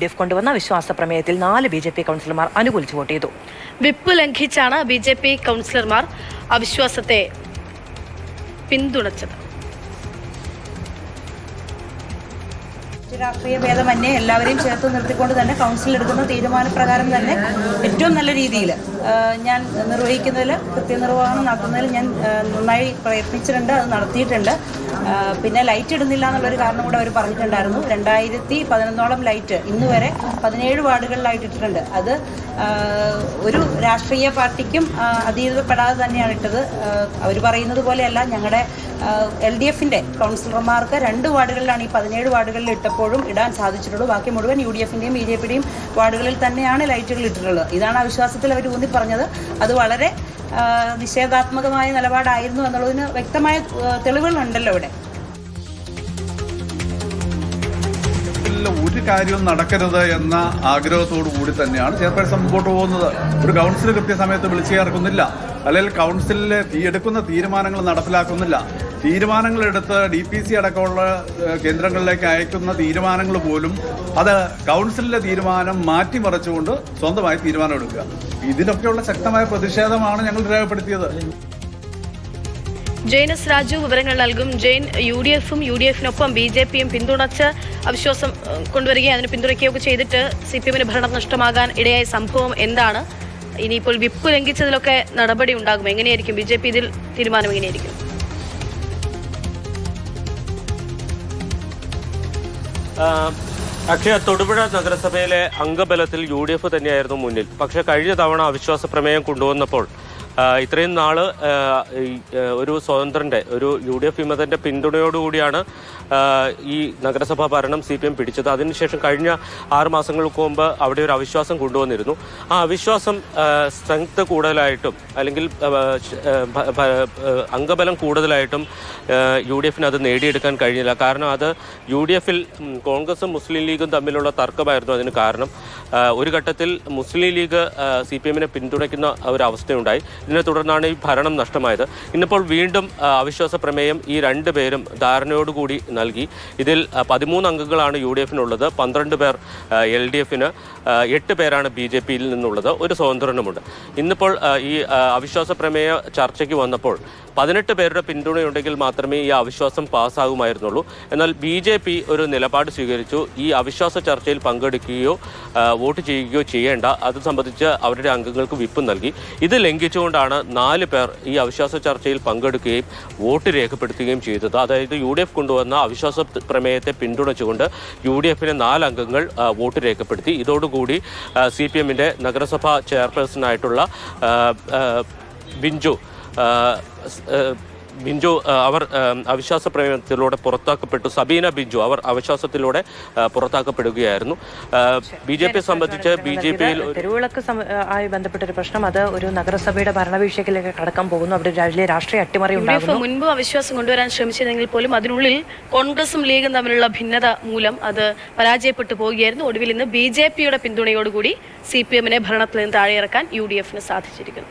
D F കൊണ്ടുവന്ന വിശ്വാസ പ്രമേയത്തിൽ നാല് ബി ജെ പി കൗൺസിലർമാർ അനുകൂലിച്ച് വോട്ട് ചെയ്തു. വിപ്പ് ലംഘിച്ചാണ് ബി ജെ പി കൗൺസിലർമാർ അവിശ്വാസത്തെ പിന്തുണച്ചത്. രാഷ്ട്രീയ ഭേദമന്യേ എല്ലാവരെയും ചേർത്ത് നിർത്തിക്കൊണ്ട് തന്നെ കൗൺസിൽ എടുക്കുന്ന തീരുമാനപ്രകാരം തന്നെ ഏറ്റവും നല്ല രീതിയിൽ ഞാൻ നിർവഹിക്കുന്നതിൽ കൃത്യനിർവഹണം നടത്തുന്നതിൽ ഞാൻ നന്നായി പ്രയത്നിച്ചിട്ടുണ്ട് അത് നടത്തിയിട്ടുണ്ട്. പിന്നെ ലൈറ്റ് ഇടുന്നില്ല എന്നുള്ളൊരു കാരണം കൂടെ അവർ പറഞ്ഞിട്ടുണ്ടായിരുന്നു. രണ്ടായിരത്തി പതിനൊന്നോളം ലൈറ്റ് ഇന്ന് വരെ പതിനേഴ് വാർഡുകളിലായിട്ട് ഇട്ടിട്ടുണ്ട് അത് ഒരു രാഷ്ട്രീയ പാർട്ടിക്കും അതീതപ്പെടാതെ തന്നെയാണ് ഇട്ടത്. അവർ പറയുന്നത് പോലെയല്ല ഞങ്ങളുടെ എൽ ഡി എഫിന്റെ കൗൺസിലർമാർക്ക് രണ്ട് വാർഡുകളിലാണ് ഈ പതിനേഴ് വാർഡുകളിൽ ഇട്ടപ്പോഴും ഇടാൻ സാധിച്ചിട്ടുള്ളൂ. ബാക്കി മുഴുവൻ യു ഡി എഫിന്റെയും ബി ജെ പിയുടെയും വാർഡുകളിൽ തന്നെയാണ് ലൈറ്റുകൾ ഇട്ടിട്ടുള്ളത്. ഇതാണ് അവിശ്വാസത്തിൽ അവർ ഊന്നി പറഞ്ഞത് അത് വളരെ നിഷേധാത്മകമായ നിലപാടായിരുന്നു എന്നുള്ളതിന് വ്യക്തമായ തെളിവുകളുണ്ടല്ലോ ഇവിടെ. ഇതിൽ ഒരു കാര്യവും നടക്കരുത് എന്ന ആഗ്രഹത്തോടു കൂടി തന്നെയാണ് ചെയർപേഴ്സൺ മുമ്പോട്ട് പോകുന്നത്. ഒരു കൗൺസിൽ കൃത്യസമയത്ത് വിളിച്ചു ചേർക്കുന്നില്ല. അല്ലെങ്കിൽ കൗൺസിലിലെ എടുക്കുന്ന തീരുമാനങ്ങൾ നടപ്പിലാക്കുന്നില്ല. തീരുമാനങ്ങൾ എടുത്ത് ഡി പി സി അടക്കമുള്ള കേന്ദ്രങ്ങളിലേക്ക് അയക്കുന്ന തീരുമാനങ്ങൾ പോലും അത് കൗൺസിലിലെ തീരുമാനം മാറ്റിമറിച്ചുകൊണ്ട് സ്വന്തമായി തീരുമാനം എടുക്കുക ഇതിനൊക്കെയുള്ള ശക്തമായ പ്രതിഷേധമാണ് ഞങ്ങൾ രേഖപ്പെടുത്തിയത്. ജെയിൻ എസ് രാജു വിവരങ്ങൾ നൽകും. ജെയിൻ യു ഡി എഫും യു ഡി എഫിനൊപ്പം ബി ജെ പിയും പിന്തുണച്ച് അവിശ്വാസം കൊണ്ടുവരികയും അതിന് പിന്തുണയ്ക്കുകയൊക്കെ ചെയ്തിട്ട് സി പി എമ്മിന് ഭരണം നഷ്ടമാകാൻ ഇടയായ സംഭവം എന്താണ്? ഇനിയിപ്പോൾ വിപ്പ് ലംഘിച്ചതിലൊക്കെ നടപടി ഉണ്ടാകും. എങ്ങനെയായിരിക്കും? ബി ജെ പി ഇതിൽ തീരുമാനം എങ്ങനെയായിരിക്കും? അക്ഷയ തൊടുപുഴ നഗരസഭയിലെ അംഗബലത്തിൽ യു ഡി എഫ് തന്നെയായിരുന്നു മുന്നിൽ. പക്ഷേ കഴിഞ്ഞ തവണ അവിശ്വാസ പ്രമേയം കൊണ്ടുവന്നപ്പോൾ ഇത്രയും ആഹ് ഒരു സ്വതന്ത്രന്റെ ഒരു യു ഡി എഫ് വിമതന്റെ പിന്തുണയോടുകൂടിയാണ് ഈ നഗരസഭാ ഭരണം സി പി എം പിടിച്ചത്. അതിനുശേഷം കഴിഞ്ഞ ആറ് മാസങ്ങൾക്ക് മുമ്പ് അവിടെ ഒരു അവിശ്വാസം കൊണ്ടുവന്നിരുന്നു. ആ അവിശ്വാസം സ്ട്രെങ്ത് കൂടുതലായിട്ടും അല്ലെങ്കിൽ അംഗബലം കൂടുതലായിട്ടും യു ഡി എഫിന് അത് നേടിയെടുക്കാൻ കഴിഞ്ഞില്ല. കാരണം അത് യു ഡി എഫിൽ കോൺഗ്രസും മുസ്ലിം ലീഗും തമ്മിലുള്ള തർക്കമായിരുന്നു അതിന് കാരണം. ഒരു ഘട്ടത്തിൽ മുസ്ലിം ലീഗ് സി പി എമ്മിനെ പിന്തുണയ്ക്കുന്ന ഒരു അവസ്ഥയുണ്ടായി. ഇതിനെ തുടർന്നാണ് ഈ ഭരണം നഷ്ടമായത്. ഇന്നിപ്പോൾ വീണ്ടും അവിശ്വാസ പ്രമേയം ഈ രണ്ട് പേരും ധാരണയോടുകൂടി നൽകി. ഇതിൽ പതിമൂന്ന് അംഗങ്ങളാണ് യു ഡി എഫിനുള്ളത്. പന്ത്രണ്ട് പേർ എൽ ഡി എഫിന് എട്ട് പേരാണ് ബി ജെ പിയിൽ നിന്നുള്ളത്. ഒരു സ്വതന്ത്രനുമുണ്ട്. ഇന്നിപ്പോൾ ഈ അവിശ്വാസ പ്രമേയ ചർച്ചയ്ക്ക് വന്നപ്പോൾ പതിനെട്ട് പേരുടെ പിന്തുണയുണ്ടെങ്കിൽ മാത്രമേ ഈ അവിശ്വാസം പാസ്സാകുമായിരുന്നുള്ളൂ. എന്നാൽ ബി ജെ പി ഒരു നിലപാട് സ്വീകരിച്ചു. ഈ അവിശ്വാസ ചർച്ചയിൽ പങ്കെടുക്കുകയോ വോട്ട് ചെയ്യുകയോ ചെയ്യേണ്ട. അത് സംബന്ധിച്ച് അവരുടെ അംഗങ്ങൾക്ക് വിപ്പ് നൽകി. ഇത് ലംഘിച്ചുകൊണ്ടാണ് നാല് പേർ ഈ അവിശ്വാസ ചർച്ചയിൽ പങ്കെടുക്കുകയും വോട്ട് രേഖപ്പെടുത്തുകയും ചെയ്തത്. അതായത് യു ഡി എഫ് കൊണ്ടുവന്ന അവിശ്വാസ പ്രമേയത്തെ പിന്തുണച്ചുകൊണ്ട് യു ഡി എഫിലെ നാല് അംഗങ്ങൾ വോട്ട് രേഖപ്പെടുത്തി. ഇതോടുകൂടി സി പി എമ്മിന്റെ നഗരസഭാ ചെയർപേഴ്സണായിട്ടുള്ള ബിഞ്ചു ബിഞ്ചു അവർ അവിശ്വാസ പ്രമേയത്തിലൂടെ പുറത്താക്കപ്പെട്ടു. സബീന ബിഞ്ചു അവർ അവിശ്വാസത്തിലൂടെ പുറത്താക്കപ്പെടുകയായിരുന്നു. ബി ജെ പിയെ സംബന്ധിച്ച് ബി ജെ പിയിൽ ഒരു തെരുവിളക്ക് ആയി ബന്ധപ്പെട്ട ഒരു പ്രശ്നം. അത് ഒരു നഗരസഭയുടെ ഭരണവീഴ്ചയിലേക്ക് കടക്കാൻ പോകുന്നു. അവിടെ വലിയ രാഷ്ട്രീയ അട്ടിമറി ഉണ്ടാകുന്നു. മുൻപ് അവിശ്വാസം കൊണ്ടുവരാൻ ശ്രമിച്ചിരുന്നെങ്കിൽ പോലും അതിനുള്ളിൽ കോൺഗ്രസും ലീഗും തമ്മിലുള്ള ഭിന്നത മൂലം അത് പരാജയപ്പെട്ടു പോവുകയായിരുന്നു. ഒടുവിൽ ഇന്ന് ബി ജെ പിയുടെ പിന്തുണയോടുകൂടി സി പി എമ്മിനെ ഭരണത്തിൽ നിന്ന് താഴെയിറക്കാൻ യു ഡി എഫിന് സാധിച്ചിരിക്കുന്നു.